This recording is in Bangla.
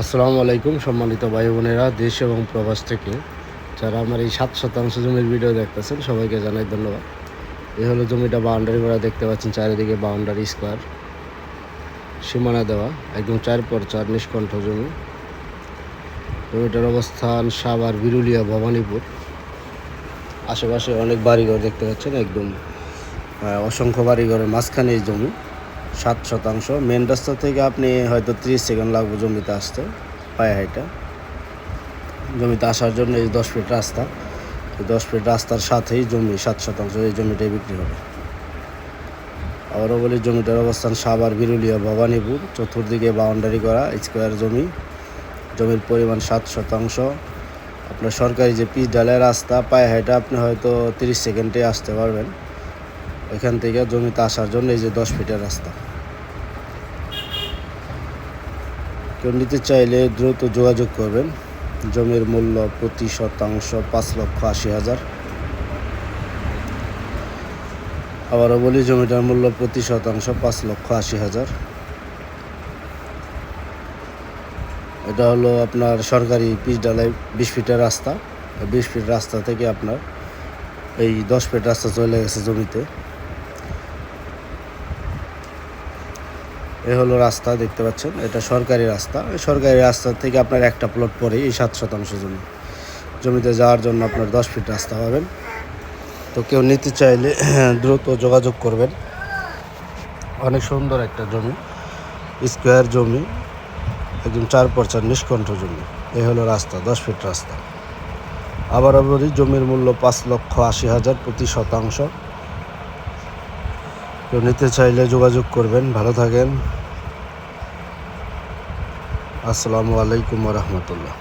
আসসালামু আলাইকুম, সম্মানিত ভাই বোনেরা, দেশ এবং প্রবাস থেকে। যারা আমার এই সাত শতাংশ জমির ভিডিও দেখতেছেন, সবাইকে জানাই ধন্যবাদ। এই হলো জমিটা বাউন্ডারি করা, দেখতে পাচ্ছেন চারিদিকে বাউন্ডারি স্কোয়ার, সীমানা দেওয়া, একদম চার পর চার নিষ্কণ্ঠ জমি। জমিটার অবস্থান সাভার, বিরুলিয়া, ভবানীপুর। আশেপাশে অনেক বাড়িঘর দেখতে পাচ্ছেন, একদম অসংখ্য বাড়িঘরের মাঝখানে এই জমি। সাত শতাংশ। মেন রাস্তা থেকে আপনি হয়তো ত্রিশ সেকেন্ড লাগবে জমিতে আসতে, পায়ে হাইটা জমিতে আসার জন্য এই দশ ফিট রাস্তা। এই দশ ফিট রাস্তার সাথেই জমি, সাত শতাংশ এই জমিটাই বিক্রি হবে। আবারও বলি, জমিটার অবস্থান সাভার, বিরুলিয়া, ভবানীপুর। চতুর্দিকে বাউন্ডারি করা স্কোয়ার জমি। জমির পরিমাণ সাত শতাংশ। আপনার সরকারি যে পিচ ডালের রাস্তা, পায়ে হাইটা আপনি হয়তো তিরিশ সেকেন্ডে আসতে পারবেন। ওইখান থেকে জমিতে আসার জন্য এই যে দশ ফিটের রাস্তা। কেউ নিতে চাইলে দ্রুত যোগাযোগ করবেন। জমির মূল্য প্রতি শতাংশ পাঁচ লক্ষ আশি হাজার। আবারও বলি, জমিটার মূল্য প্রতি শতাংশ পাঁচ লক্ষ আশি হাজার। এটা হলো আপনার সরকারি পিচ ডালাই বিশ ফিটের রাস্তা। বিশ ফিট রাস্তা থেকে আপনার এই দশ ফিট রাস্তা চলে গেছে জমিতে। এ হলো রাস্তা, দেখতে পাচ্ছেন? এটা সরকারি রাস্তা। সরকারি রাস্তা থেকে আপনার একটা প্লট পরে এই সাত শতাংশ জমি। জমিতে যাওয়ার জন্য আপনার দশ ফিট রাস্তা পাবেন। তো কেউ নিতে চাইলে দ্রুত যোগাযোগ করবেন। অনেক সুন্দর একটা জমি, স্কোয়ার জমি, একদম চার পর চার নিষ্কণ্ঠ জমি। এ হলো রাস্তা, দশ ফিট রাস্তা। আবার বলি, জমির মূল্য পাঁচ লক্ষ আশি হাজার প্রতি শতাংশ। কেউ নিতে চাইলে যোগাযোগ করবেন। ভালো থাকেন। আসসালামু আলাইকুম রহমতুল্লাহ।